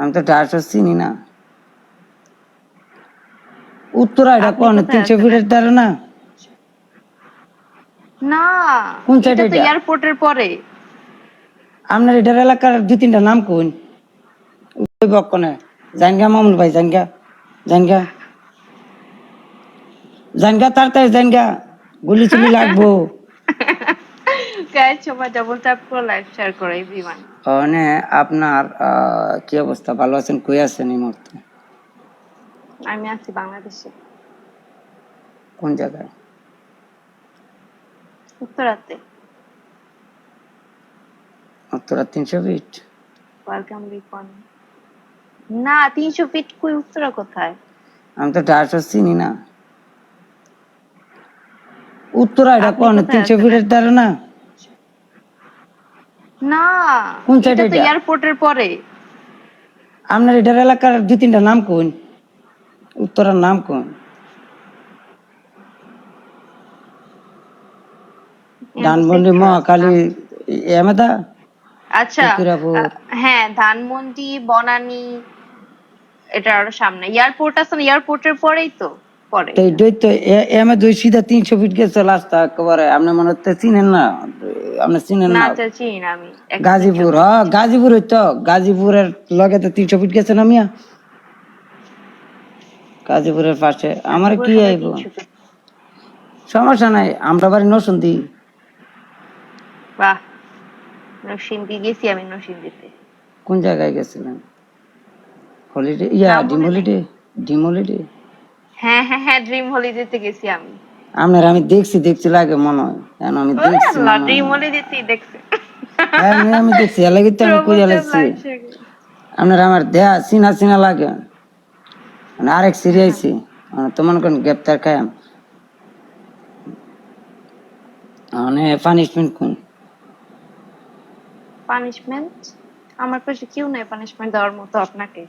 আমি তো ডাস চিনি না। উত্তরা এটা কোন তিনশো ফিটের দ্বারা না? না কোন side এটা এয়ারপোর্টের পরে। আপনার এটার এলাকার দুই তিনটা নাম কোন ওই বক্ষণে জানগা মামুন ভাই জানগা জানগা। জানগা তাড়াতাড়ি জানগা। গুলি চুলি লাগবো। ডাবল ট্যাপ করে লাইভ শেয়ার করে এভরিওয়ান আপনার কি অবস্থা? ভালো আছেন? কই আছেন এই মুহূর্তে? আমি আছি বাংলাদেশে। কোন জায়গায়? উত্তরাতে। উত্তরা তিনশো ফিট ওয়েলকাম রিপন না তিনশো ফিট কই? উত্তরা কোথায়? আমি তো ডাস চিনি না। উত্তরা এটা কোন? তিনশো ফিটের দ্বারা না? না কোন এটা তো এটা? এয়ারপোর্টের পরে। আপনার এটার এলাকার দুই তিনটা নাম কোন উত্তরার নাম কোন ধানমন্ডি মহাকালী এমেদা আচ্ছা হ্যাঁ ধানমন্ডি বনানী এটা আরও সামনে। এয়ারপোর্ট আছে না এয়ারপোর্টের পরেই তো পরে। তো এমে দুই সিধা তিনশো ফিট গেছে রাস্তা একেবারে। আপনি মনে হচ্ছে চিনেন না। আপনি চিনেন না। আচ্ছা চিনি আমি গাজীপুর হ গাজীপুর তো গাজীপুরের লগে তো তিনশো ফিট গেছে না মিয়া? গাজীপুরের পাশে। আমার কি আইব? সামনে 300 feet। সমস্যা নাই আমরা বাড়ি নসুন্দি বাহ নরসিংদী গেছি আমি নরসিংদীতে। কোন জায়গায় গেছিলেন? হলিডে ইয়া ডিম। হলিডে ডিম হলিডে হ্যাঁ হ্যাঁ হ্যাঁ ড্রিম হলিডেতে গেছি আমি। আপনার আমি দেখছি দেখছি লাগে মনে হয়। কেন আমি দেখছি মনে হয়। আমি- দেখছি এর লাগি তো আমি কইয়া লাগছি আপনার আমার দেহা চিনা চিনা লাগে। মানে আরেক সিরিয়াইছি। তো মনে করেন গ্রেপ্তার খায়াম মানে পানিশমেন্ট কোন পানিশমেন্ট আমার পাশে কেউ নাই পানিশমেন্ট দেওয়ার মতো আপনাকে।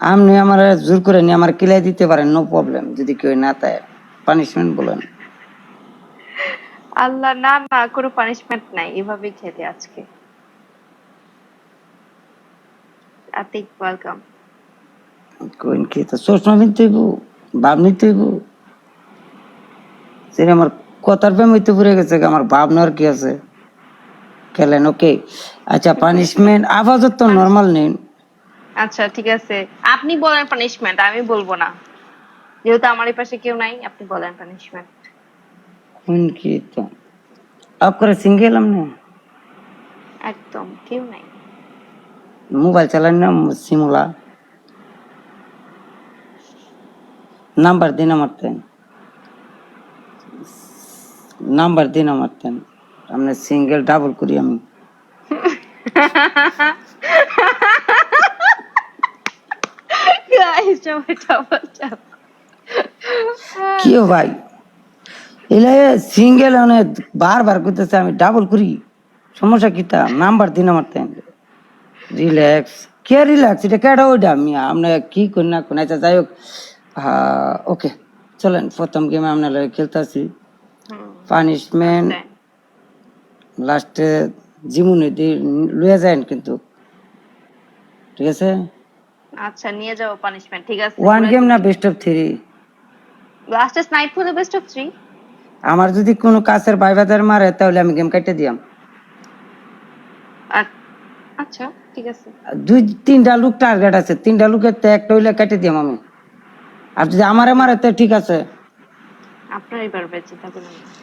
আপনি আমার জোর করে নিয়ে আমার কিলাই দিতে পারেন নো প্রবলেম যদি কেউ না তাই পানিশমেন্ট বলেন। আল্লাহ না না কোনো পানিশমেন্ট নাই। এভাবেই খেতে আজকে। আতিক ওয়েলকাম কোন কি তো চশমা সেটা আমার কথার প্রেম হইতে পুরে গেছে আমার ভাব নেওয়ার কি আছে। খেলেন ওকে। আচ্ছা পানিশমেন্ট আপাতত তো নর্মাল নিন আচ্ছা ঠিক আছে। আপনি বলেন পানিশমেন্ট আমি বলব না। যেহেতু আমার পাশে কেউ নাই আপনি বলেন পানিশমেন্ট কোন কি তো আপ করে সিঙ্গেল আমনে একদম কেউ নাই মোবাইল চালান না সিমুলা নাম্বার দিন আমার তেন নাম্বার দিন আমার তেন আপনি সিঙ্গেল ডাবল করি আমি গাইস সবাই ডাবল চাপ কি ও ভাই এলে সিঙ্গেল মানে বারবার করতেছে আমি ডাবল করি। সমস্যা কিটা নাম্বার দিন আমার তেন রিল্যাক্স কে রিল্যাক্স এটা কেডা ওইটা আমি আপনি কি করি না কোন আচ্ছা যাই হোক। ওকে চলেন প্রথম গেমে আপনার খেলতেছি। পানিশমেন্ট লাস্টে দিয়ে লুয়ে যায় কিন্তু। ঠিক আছে? আচ্ছা নিয়ে যাব পানিশমেন্ট ঠিক আছে। ওয়ান গেম না বেস্ট অফ থ্রি লাস্টে snipe for the best of three আমার যদি কোনো কাছের ভাই বাজার মারে তাহলে আমি গেম কাটতে দিয়াম। আচ্ছা ঠিক আছে। দুই তিনটা লুক টার্গেট আছে তিনটা লুকের তো একটা হইলে কেটে দিয়াম আমি। আর যদি আমারে মারে তো ঠিক আছে। আপনারই পারবে চিন্তা করবেন না সবাই